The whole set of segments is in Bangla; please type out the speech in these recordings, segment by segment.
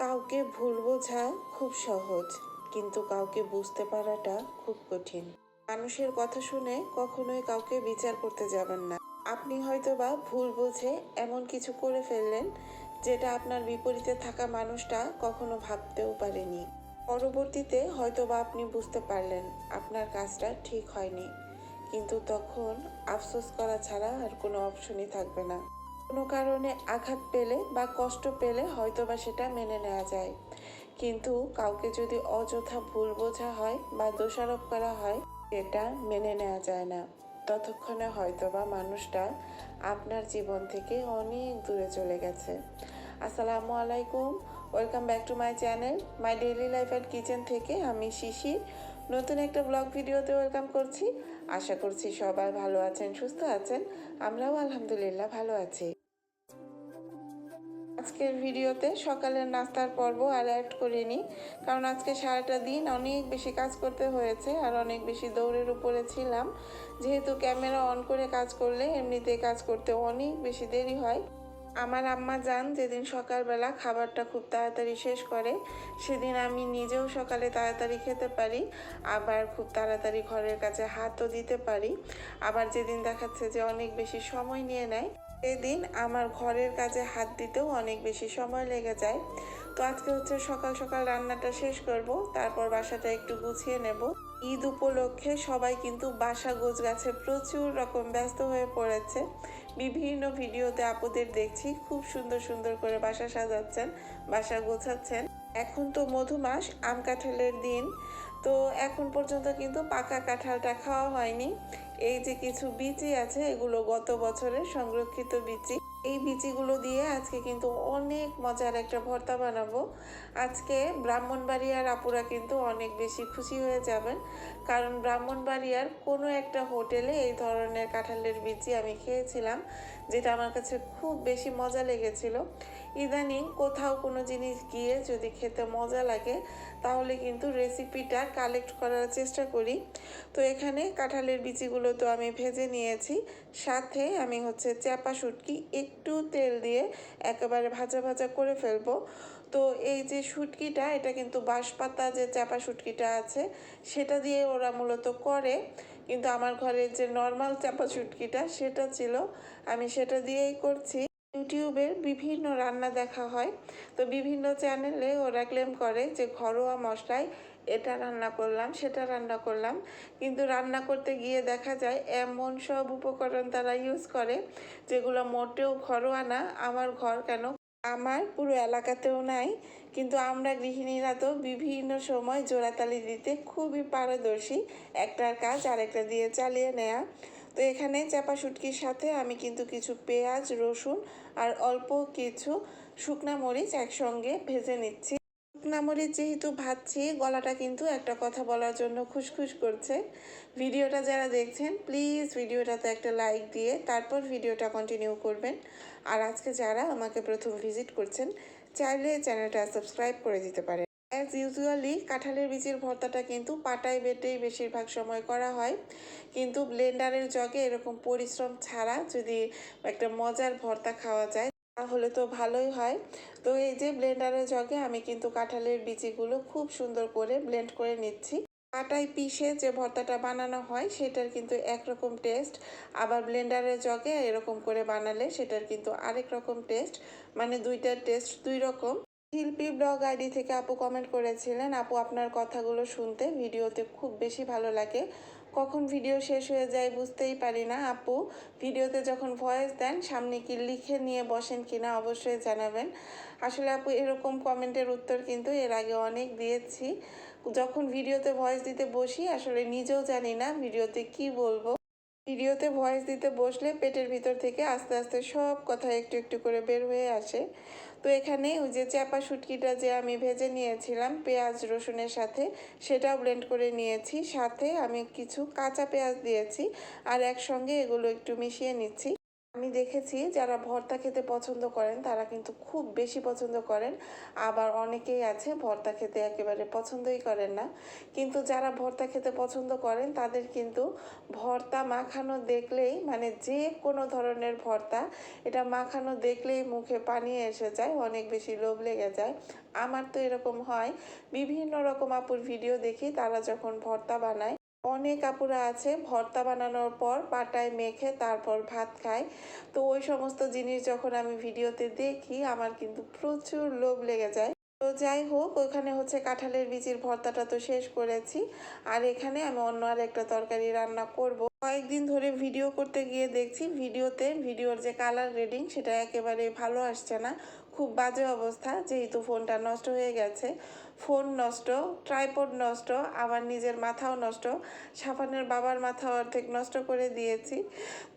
কাউকে ভুল বোঝা খুব সহজ, কিন্তু কাউকে বুঝতে পারাটা খুব কঠিন। মানুষের কথা শুনে কখনোই কাউকে বিচার করতে যাবেন না। আপনি হয়তোবা ভুল বুঝে এমন কিছু করে ফেললেন, যেটা আপনার বিপরীতে থাকা মানুষটা কখনো ভাবতেও পারেনি। পরবর্তীতে হয়তোবা আপনি বুঝতে পারলেন আপনার কাজটা ঠিক হয়নি, কিন্তু তখন আফসোস করা ছাড়া আর কোনো অপশনই থাকবে না। কোনো কারণে আঘাত পেলে বা কষ্ট পেলে হয়তো বা সেটা মেনে নেওয়া যায়। কিন্তু কাউকে যদি অযথা ভুল বোঝা হয় বা দোষারোপ করা হয় এটা মেনে নেওয়া যায় না। ততক্ষণে হয়তোবা মানুষটা আপনার জীবন থেকে অনেক দূরে চলে গেছে। আসসালামু আলাইকুম, welcome back to my channel, my daily life and kitchen থেকে আমি শিশির। নতুন একটা ব্লগ ভিডিওতে ওয়েলকাম করছি। আশা করছি সবাই ভালো আছেন, সুস্থ আছেন। আমরাও আলহামদুলিল্লাহ ভালো আছি। আজকের ভিডিওতে সকালের নাস্তার পর্ব আর অ্যাড করিনি কারণ আজকে সারাটা দিন অনেক বেশি কাজ করতে হয়েছে আর অনেক বেশি দৌড়ের উপরে ছিলাম। যেহেতু ক্যামেরা অন করে কাজ করলে এমনিতে কাজ করতে অনেক বেশি দেরি হয়। আমার আম্মা যান যেদিন সকালবেলা খাবারটা খুব তাড়াতাড়ি শেষ করে, সেদিন আমি নিজেও সকালে তাড়াতাড়ি খেতে পারি, আবার খুব তাড়াতাড়ি ঘরের কাছে হাতও দিতে পারি। আবার যেদিন দেখাচ্ছে যে অনেক বেশি সময় নিয়ে নেয় এদিন আমার ঘরের কাজে হাত দিতেও অনেক বেশি সময় লেগে যায়। তো আজকে হচ্ছে সকাল সকাল রান্নাটা শেষ করব, তারপর বাসাটা একটু গুছিয়ে নেব। ঈদ উপলক্ষে সবাই কিন্তু বাসা গোছ গাছে প্রচুর রকম ব্যস্ত হয়ে পড়েছে। বিভিন্ন ভিডিওতে আপুদের দেখছি, খুব সুন্দর সুন্দর করে বাসা সাজাচ্ছেন, বাসা গোছাচ্ছেন। এখন তো মধু মাস আম কাঁঠালের দিন। তো এখন পর্যন্ত কিন্তু পাকা কাঁঠালটা খাওয়া হয়নি। এই যে কিছু বিচি আছে এগুলো গত বছরের সংরক্ষিত বিচি। এই বিচিগুলো দিয়ে আজকে কিন্তু অনেক মজার একটা ভর্তা বানাবো। আজকে ব্রাহ্মণবাড়িয়ার আপুরা কিন্তু অনেক বেশি খুশি হয়ে যাবেন। কারণ ব্রাহ্মণবাড়িয়ার কোনো একটা হোটেলে এই ধরনের কাঁঠালের বিচি আমি খেয়েছিলাম, যেটা আমার কাছে খুব বেশি মজা লেগেছিল। ইদানিং কোথাও কোনো জিনিস গিয়ে যদি খেতে মজা লাগে, তাহলে কিন্তু রেসিপিটা কালেক্ট করার চেষ্টা করি। তো এখানে কাঁঠালের বিচিগুলো তো আমি ভেজে নিয়েছি। সাথে আমি হচ্ছে চ্যাপা শুটকি একটু তেল দিয়ে একেবারে ভাজা ভাজা করে ফেলব। তো এই যে শুটকিটা, এটা কিন্তু বাঁশপাতা যে চ্যাপা শুটকিটা আছে, সেটা দিয়ে ওরা মূলত করে। কিন্তু আমার ঘরে যে নর্মাল চাপা শুটকিটা, সেটা ছিল। আমি সেটা দিয়েই করছি। ইউটিউবের বিভিন্ন রান্না দেখা হয়। তো বিভিন্ন চ্যানেলে ওরা ক্লেম করে যে ঘরোয়া মশলায় এটা রান্না করলাম, সেটা রান্না করলাম। কিন্তু রান্না করতে গিয়ে দেখা যায় এমন সব উপকরণ তারা ইউজ করে যেগুলো মোটেও ঘরোয়া না। আমার ঘর কেন? আমার পুরো এলাকাতেও নাই, কিন্তু আমরা গৃহিণীরা তো বিভিন্ন সময় জোড়াতালি দিতে খুবই পারদর্শী। একটার কাজ আরেকটা দিয়ে চালিয়ে নেয়া। তো এখানে চাপা শুটকির সাথে আমি কিন্তু কিছু পেঁয়াজ, রসুন আর অল্প কিছু শুকনা মরিচ একসঙ্গে ভেজে নিচ্ছি। মরিচ যেহেতু ভাজছি, গলাটা কিন্তু একটা কথা বলার জন্য খুশখুশ করছে। ভিডিওটা যারা দেখছেন, প্লিজ ভিডিওটাতে একটা লাইক দিয়ে তারপর ভিডিওটা কন্টিনিউ করবেন। আর আজকে যারা আমাকে প্রথম ভিজিট করছেন, চাইলে চ্যানেলটা সাবস্ক্রাইব করে দিতে পারেন। অ্যাজ ইউজুয়ালি কাঁঠালের বীজের ভর্তাটা কিন্তু পাটায় বেটেই বেশিরভাগ সময় করা হয়। কিন্তু ব্লেন্ডারের জগে এরকম পরিশ্রম ছাড়া যদি একটা মজার ভর্তা খাওয়া যায়, তাহলে তো ভালোই হয়। তো এই যে ব্লেন্ডারের জগে আমি কিন্তু কাঁঠালের বিচিগুলো খুব সুন্দর করে ব্লেন্ড করে নিচ্ছি। পাটায় পিষে যে ভর্তাটা বানানো হয়, সেটার কিন্তু একরকম টেস্ট। আবার ব্লেন্ডারের জগে এরকম করে বানালে সেটার কিন্তু আরেক রকম টেস্ট। মানে দুইটার টেস্ট দুই রকম। শিল্পী ব্লগ আইডি থেকে আপু কমেন্ট করেছিলেন, আপু, আপনার কথাগুলো শুনতে ভিডিওতে খুব বেশি ভালো লাগে। কখন ভিডিও শেষ হয়ে যায় বুঝতেই পারি না, আপু। ভিডিওতে যখন ভয়েস দেন, সামনে কি লিখে নিয়ে বসেন কিনা অবশ্যই জানাবেন। আসলে আপু, এরকম কমেন্টের উত্তর কিন্তু এর আগে অনেক দিয়েছি। যখন ভিডিওতে ভয়েস দিতে বসি, আসলে নিজেও জানি না ভিডিওতে কি বলব। ভিডিওতে ভয়েস দিতে বসলে পেটের ভিতর থেকে আস্তে আস্তে সব কথা একটু একটু করে বের হয়ে আসে। তো এখানে ওই যে চাপা শুটকিটা যে আমি ভেজে নিয়েছিলাম পেঁয়াজ, রসুনের সাথে, সেটাও ব্লেন্ড করে নিয়েছি। সাথে আমি কিছু কাঁচা পেঁয়াজ দিয়েছি আর একসঙ্গে এগুলো একটু মিশিয়ে নিচ্ছি। আমি দেখেছি যারা ভর্তা খেতে পছন্দ করেন, তারা কিন্তু খুব বেশি পছন্দ করেন। আবার অনেকেই আছে ভর্তা খেতে একেবারে পছন্দই করেন না। কিন্তু যারা ভর্তা খেতে পছন্দ করেন, তাদের কিন্তু ভর্তা মাখানো দেখলেই মানে যে কোনো ধরনের ভর্তা, এটা মাখানো দেখলেই মুখে পানি এসে যায়, অনেক বেশি লোভ লেগে যায়। আমার তো এরকম হয়। বিভিন্ন রকম আপুর ভিডিও দেখি, তারা যখন ভর্তা বানায় অনেক আপুরা আছে, ভর্তা বানানোর পর পাটায় মেখে তারপর ভাত খায়। তো ওই সমস্ত জিনিস যখন আমি ভিডিওতে দেখি, আমার কিন্তু প্রচুর লোভ লেগে যায়। তো যাই হোক ওইখানে হচ্ছে কাঁঠালের বিচির ভর্তাটা তো শেষ করেছি। আর এখানে আমি অন্য আর একটা তরকারি রান্না করব। কয়েকদিন ধরে ভিডিও করতে গিয়ে দেখছি, ভিডিওতে, ভিডিওর যে কালার রেডিং সেটা একেবারে ভালো আসছে না। খুব বাজে অবস্থা, যেহেতু ফোনটা নষ্ট হয়ে গেছে। ফোন নষ্ট, ট্রাইপড নষ্ট আবার নিজের মাথাও নষ্ট, সাফানের বাবার মাথাও অর্ধেক নষ্ট করে দিয়েছি।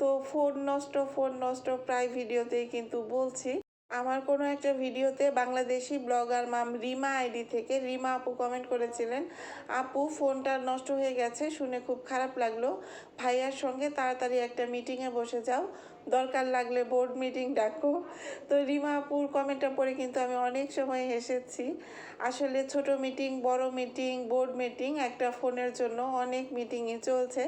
তো ফোন নষ্ট ফোন নষ্ট প্রায় ভিডিওতেই কিন্তু বলছি। আমার কোনো একটা ভিডিওতে বাংলাদেশি ব্লগার মাম রিমা আইডি থেকে রিমা আপু কমেন্ট করেছিলেন, আপু, ফোনটা নষ্ট হয়ে গেছে, শুনে খুব খারাপ লাগল। ভাইয়ার সঙ্গে তাড়াতাড়ি একটা মিটিংয়ে বসে যাও। দরকার লাগলে বোর্ড মিটিং ডাকো। তো রিমা আপুর কমেন্টটা পড়ে কিন্তু আমি অনেক সময় হেসেছি। আসলে ছোট মিটিং বড় মিটিং বোর্ড মিটিং একটা ফোনের জন্য অনেক মিটিংই চলছে।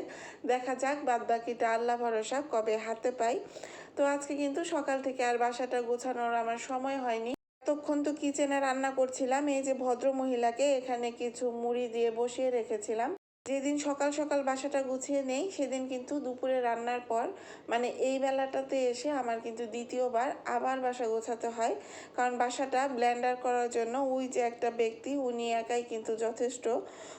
দেখা যাক বাদ বাকিটা আল্লাহ ভরসা কবে হাতে পাই। তো আজকে কিন্তু সকাল থেকে আর বাসাটা গোছানোর আমার সময় হয়নি। এতক্ষণ তো কিচেনে রান্না করছিলাম, এই যে ভদ্র মহিলাকে এখানে কিছু মুড়ি দিয়ে বসিয়ে রেখেছিলাম। যেদিন সকাল সকাল বাসাটা গুছিয়ে নেই, সেদিন কিন্তু দুপুরে রান্নার পর মানে এই বেলাটাতে এসে আমার কিন্তু দ্বিতীয়বার আবার বাসা গোছাতে হয়। কারণ বাসাটা ব্ল্যান্ডার করার জন্য ওই যে একটা ব্যক্তি, উনি একাই কিন্তু যথেষ্ট।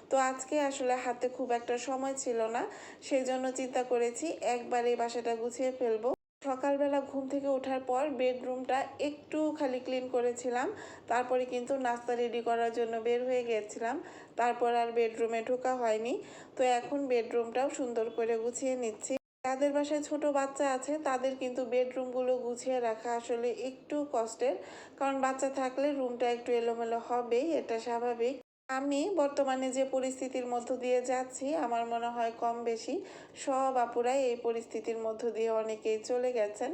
তো আজকে আসলে হাতে খুব একটা সময় ছিল না সেই জন্য চিন্তা করেছি একবার এই বাসাটা গুছিয়ে ফেলব। সকালবেলা ঘুম থেকে ওঠার পর বেডরুমটা একটু খালি ক্লিন করেছিলাম। তারপরে কিন্তু নাস্তা রেডি করার জন্য বের হয়ে গেছিলাম। তারপর আর বেডরুমে ঢোকা হয়নি। তো এখন বেডরুমটাও সুন্দর করে গুছিয়ে নিচ্ছি। যাদের বাসায় ছোট বাচ্চা আছে, তাদের কিন্তু বেডরুমগুলো গুছিয়ে রাখা আসলে একটু কষ্টের। কারণ বাচ্চা থাকলে রুমটা একটু এলোমেলো হবেই, এটা স্বাভাবিক। আমি বর্তমানে যে পরিস্থিতির মধ্য দিয়ে যাচ্ছি, আমার মনে হয় কম বেশি সব আপুরাই এই পরিস্থিতির মধ্য দিয়ে অনেকেই চলে গেছেন।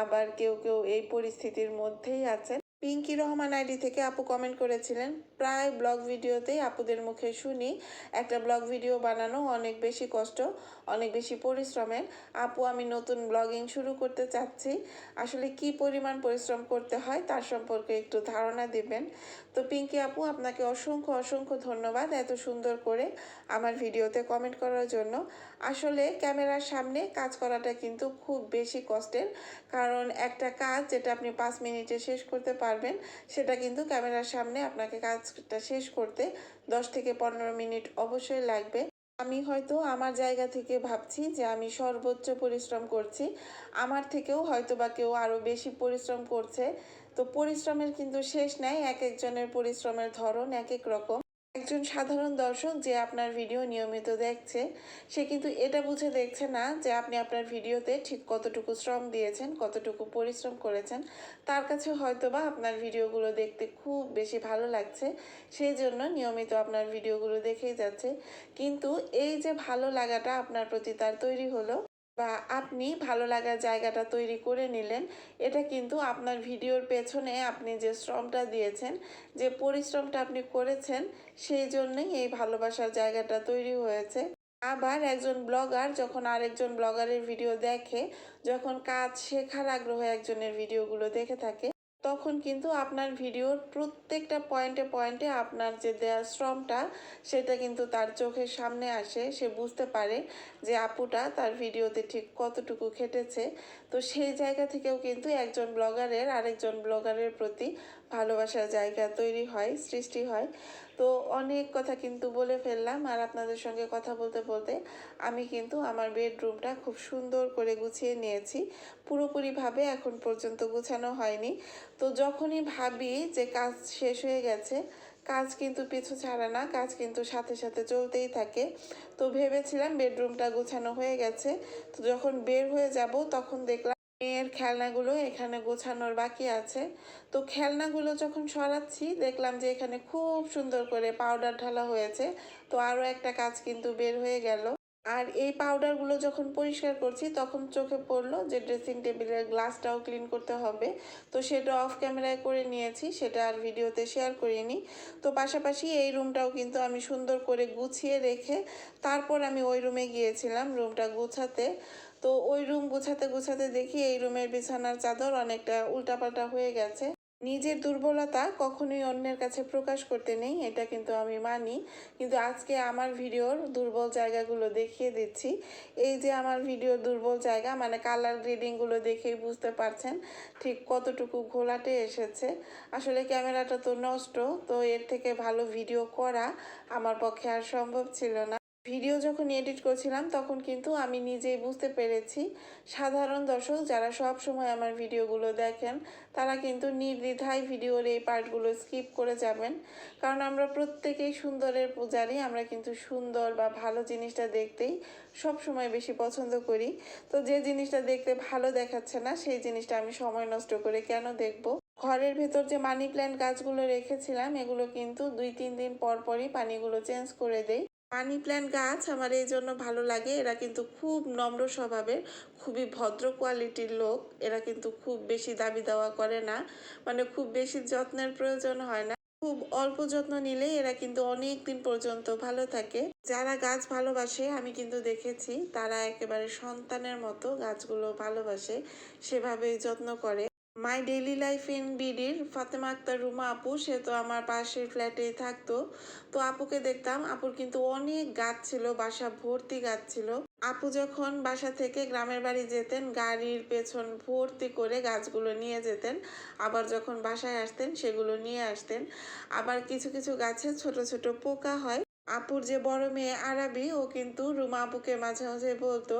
আবার কেউ কেউ এই পরিস্থিতির মধ্যেই আছেন। পিঙ্কি রহমান আইডি থেকে আপু কমেন্ট করেছিলেন, প্রায় ব্লগ ভিডিওতেই আপুদের মুখে শুনি, একটা ব্লগ ভিডিও বানানো অনেক বেশি কষ্ট, অনেক বেশি পরিশ্রমের। আপু, আমি নতুন ব্লগিং শুরু করতে চাচ্ছি। আসলে কি পরিমাণ পরিশ্রম করতে হয় তার সম্পর্কে একটু ধারণা দিবেন। তো পিঙ্কি আপু, আপনাকে অসংখ্য অসংখ্য ধন্যবাদ এত সুন্দর করে আমার ভিডিওতে কমেন্ট করার জন্য। আসলে ক্যামেরার সামনে কাজ করাটা কিন্তু খুব বেশি কষ্টের, কারণ একটা কাজ যেটা আপনি পাঁচ মিনিটে শেষ করতে পারবেন, সেটা কিন্তু ক্যামেরার সামনে আপনাকে কাজটা শেষ করতে দশ থেকে পনেরো মিনিট অবশ্যই লাগবে। আমি হয়তো আমার জায়গা থেকে ভাবছি যে আমি সর্বোচ্চ পরিশ্রম করছি, আমার থেকেও হয়তো বা কেউ আরও বেশি পরিশ্রম করছে তো পরিশ্রমের কিন্তু শেষ নাই, এক একজনের পরিশ্রমের ধরন এক এক রকম। একজন সাধারণ দর্শক যে আপনার ভিডিও নিয়মিত দেখছে, সে কিন্তু এটা বুঝে দেখছে না যে আপনি আপনার ভিডিওতে ঠিক কতটুকু শ্রম দিয়েছেন, কতটুকু পরিশ্রম করেছেন। তার কাছে হয়তোবা আপনার ভিডিওগুলো দেখতে খুব বেশি ভালো লাগছে, সেই জন্য নিয়মিত আপনার ভিডিওগুলো দেখেই যাচ্ছে। কিন্তু এই যে ভালো লাগাটা আপনার প্রতি তার তৈরি হলো বা আপনি ভালো লাগার জায়গাটা তৈরি করে নিলেন, এটা কিন্তু আপনার ভিডিওর পেছনে আপনি যে শ্রমটা দিয়েছেন, যে পরিশ্রমটা আপনি করেছেন, সেই জন্যই এই ভালোবাসার জায়গাটা তৈরি হয়েছে। আবার একজন ব্লগার যখন আরেকজন ব্লগারের ভিডিও দেখে, যখন কাজ শেখার আগ্রহে একজনের ভিডিওগুলো দেখে থাকে তখন কিন্তু আপনার ভিডিওর প্রত্যেকটা পয়েন্টে পয়েন্টে আপনার যে দেয়া শ্রমটা, সেটা কিন্তু তার চোখের সামনে আসে। সে বুঝতে পারে যে আপুটা তার ভিডিওতে ঠিক কতটুকু খেটেছে। তো সেই জায়গা থেকেও কিন্তু একজন ব্লগারের আরেকজন ব্লগারের প্রতি ভালোবাসার জায়গা তৈরি হয়, সৃষ্টি হয়। তো অনেক কথা কিন্তু বলে ফেললাম আর আপনাদের সঙ্গে কথা বলতে বলতে আমি কিন্তু আমার বেডরুমটা খুব সুন্দর করে গুছিয়ে নিয়েছি। পুরোপুরিভাবে এখন পর্যন্ত গুছানো হয়নি। তো যখনই ভাবি যে কাজ শেষ হয়ে গেছে কাজ কিন্তু পিছু ছাড়ে না, কাজ কিন্তু সাথে সাথে চলতেই থাকে। তো ভেবেছিলাম বেডরুমটা গোছানো হয়ে গেছে। তো যখন বের হয়ে যাব তখন দেখলাম মেয়ের খেলনাগুলো এখানে গোছানোর বাকি আছে। তো খেলনাগুলো যখন সরাচ্ছি দেখলাম যে এখানে খুব সুন্দর করে পাউডার ঢালা হয়েছে। তো আরও একটা কাজ কিন্তু বের হয়ে গেল। আর এই পাউডারগুলো যখন পরিষ্কার করছি, তখন চোখে পড়ল যে ড্রেসিং টেবিলের গ্লাসটাও ক্লিন করতে হবে। তো সেটা অফ ক্যামেরায় করে নিয়েছি, সেটা আর ভিডিওতে শেয়ার করিনি। তো পাশাপাশি এই রুমটাও কিন্তু আমি সুন্দর করে গুছিয়ে রেখে তারপর আমি ওই রুমে গিয়েছিলাম রুমটা গুছাতে। তো ওই রুম গুছাতে গুছাতে দেখি এই রুমের বিছানার চাদর অনেকটা উল্টাপাল্টা হয়ে গেছে। নিজের দুর্বলতা কখনোই অন্যের কাছে প্রকাশ করতে নেই, এটা কিন্তু আমি মানি। কিন্তু আজকে আমার ভিডিওর দুর্বল জায়গাগুলো দেখিয়ে দিচ্ছি। এই যে আমার ভিডিওর দুর্বল জায়গা মানে কালার গ্রেডিংগুলো দেখেই বুঝতে পারছেন ঠিক কতটুকু ঘোলাটে এসেছে। আসলে ক্যামেরাটা তো নষ্ট, তো এর থেকে ভালো ভিডিও করা আমার পক্ষে আর সম্ভব ছিল না। ভিডিও যখন এডিট করছিলাম, তখন কিন্তু আমি নিজেই বুঝতে পেরেছি, সাধারণ দর্শক যারা সব সময় আমার ভিডিওগুলো দেখেন, তারা কিন্তু নির্দ্বিধায় ভিডিওর এই পার্টগুলো স্কিপ করে যাবেন। কারণ আমরা প্রত্যেকেই সুন্দরের পূজারি, আমরা কিন্তু সুন্দর বা ভালো জিনিসটা দেখতেই সব সময় বেশি পছন্দ করি। তো যে জিনিসটা দেখতে ভালো দেখাচ্ছে না, সেই জিনিসটা আমি সময় নষ্ট করে কেন দেখব? ঘরের ভেতর যে মানি প্ল্যান্ট গাছগুলো রেখেছিলাম, এগুলো কিন্তু দুই, তিন দিন পর পরই পানিগুলো চেঞ্জ করে দেই। মানি প্ল্যান্ট গাছ আমার এই জন্য ভালো লাগে। এরা কিন্তু খুব নম্র স্বভাবের, খুবই ভদ্র কোয়ালিটির লোক। এরা কিন্তু খুব বেশি দাবি দেওয়া করে না। মানে খুব বেশি যত্নের প্রয়োজন হয় না। খুব অল্প যত্ন নিলে এরা কিন্তু অনেক দিন পর্যন্ত ভালো থাকে। যারা গাছ ভালোবাসে, আমি কিন্তু দেখেছি, তারা একেবারে সন্তানের মতো গাছগুলো ভালোবাসে, সেভাবেই যত্ন করে। মাই ডেইলি লাইফ ইন বিডির ফাতেমা আক্তার, রুমা আপু, সে তো আমার পাশের ফ্ল্যাটেই থাকতো। তো আপুকে দেখতাম, আপুর কিন্তু অনেক গাছ ছিল, বাসা ভর্তি গাছ ছিল। আপু যখন বাসা থেকে গ্রামের বাড়ি যেতেন, গাড়ির পেছন ভর্তি করে গাছগুলো নিয়ে যেতেন। আবার যখন বাসায় আসতেন, সেগুলো নিয়ে আসতেন। আবার কিছু কিছু গাছে ছোট ছোট পোকা হয়। আপুর যে বড় মেয়ে আরাবি, ও কিন্তু রুমা আপুকে মাঝে মাঝে বলতো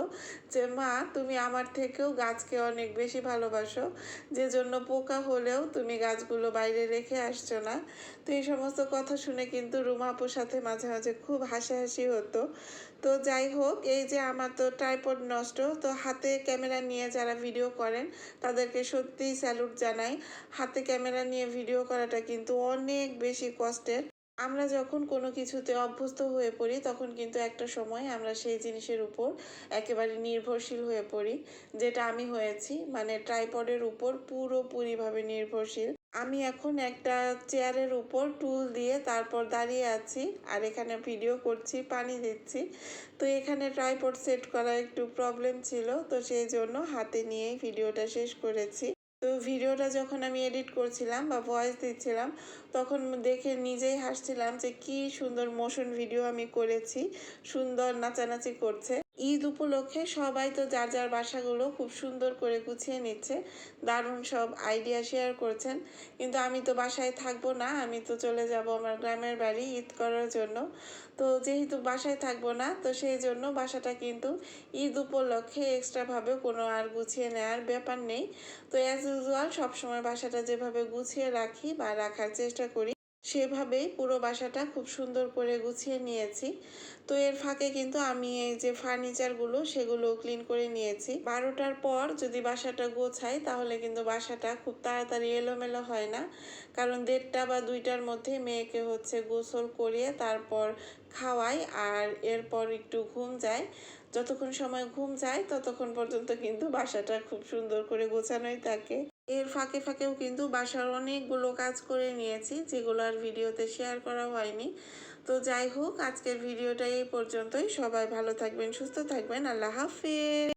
যে, মা, তুমি আমার থেকেও গাছকে অনেক বেশি ভালোবাসো। যে জন্য পোকা হলেও তুমি গাছগুলো বাইরে রেখে আসছো না। তো এই সমস্ত কথা শুনে কিন্তু রুমা আপুর সাথে মাঝে মাঝে খুব হাসাহাসি হতো। তো যাই হোক, এই যে আমার তো ট্রাইপড নষ্ট, তো হাতে ক্যামেরা নিয়ে যারা ভিডিও করেন, তাদেরকে সত্যিই স্যালুট জানাই। হাতে ক্যামেরা নিয়ে ভিডিও করাটা কিন্তু অনেক বেশি কষ্টের। আমরা যখন কোনো কিছুতে অভ্যস্ত হয়ে পড়ি, তখন কিন্তু একটা সময় আমরা সেই জিনিসের উপর একেবারে নির্ভরশীল হয়ে পড়ি, যেটা আমি হয়েছি। মানে ট্রাইপডের উপর পুরোপুরিভাবে নির্ভরশীল। আমি এখন একটা চেয়ারের উপর টুল দিয়ে তারপর দাঁড়িয়ে আছি আর এখানে ভিডিও করছি, পানি দিচ্ছি। তো এখানে ট্রাইপড সেট করা একটু প্রবলেম ছিল, তো সেই জন্য হাতে নিয়েই ভিডিওটা শেষ করেছি। তো ভিডিওটা যখন আমি এডিট করছিলাম বা ভয়েস দিচ্ছিলাম, তখন দেখে নিজেই হাসছিলাম যে কি সুন্দর মোশন ভিডিও আমি করেছি। সুন্দর নাচানাচি করছে। ঈদ উপলক্ষে সবাই তো যার যার বাসাগুলো খুব সুন্দর করে গুছিয়ে নিচ্ছে, দারুণ সব আইডিয়া শেয়ার করছেন। কিন্তু আমি তো বাসায় থাকব না, আমি তো চলে যাব আমার গ্রামের বাড়ি ঈদ করার জন্য। তো যেহেতু বাসায় থাকব না, তো সেই জন্য বাসাটা কিন্তু ঈদ উপলক্ষে এক্সট্রাভাবে কোনো আর গুছিয়ে নেওয়ার ব্যাপার নেই। তো অ্যাজ ইউজুয়াল সবসময় বাসাটা যেভাবে গুছিয়ে রাখি বা রাখার চেষ্টা করি সেভাবেই পুরো বাসাটা খুব সুন্দর করে গুছিয়ে নিয়েছি। তো এর ফাঁকে কিন্তু আমি এই যে ফার্নিচারগুলো, সেগুলো ক্লিন করে নিয়েছি। বারোটার পর যদি বাসাটা গোছাই, তাহলে কিন্তু বাসাটা খুব তাড়াতাড়ি এলোমেলো হয় না। কারণ দেড়টা বা দুইটার মধ্যে মেয়েকে হচ্ছে গোসল করিয়ে তারপর খাওয়াই আর এরপর একটু ঘুম যায়। যতক্ষণ সময় ঘুম যায়, ততক্ষণ পর্যন্ত কিন্তু বাসাটা খুব সুন্দর করে গোছানোই থাকে। এর ফাঁকে ফাঁকেও কিন্তু বাসার অনেকগুলো কাজ করে নিয়েছি, যেগুলো আর ভিডিওতে শেয়ার করা হয়নি। তো যাই হোক, আজকের ভিডিওটা এই পর্যন্তই। সবাই ভালো থাকবেন, সুস্থ থাকবেন। আল্লাহ হাফিজ।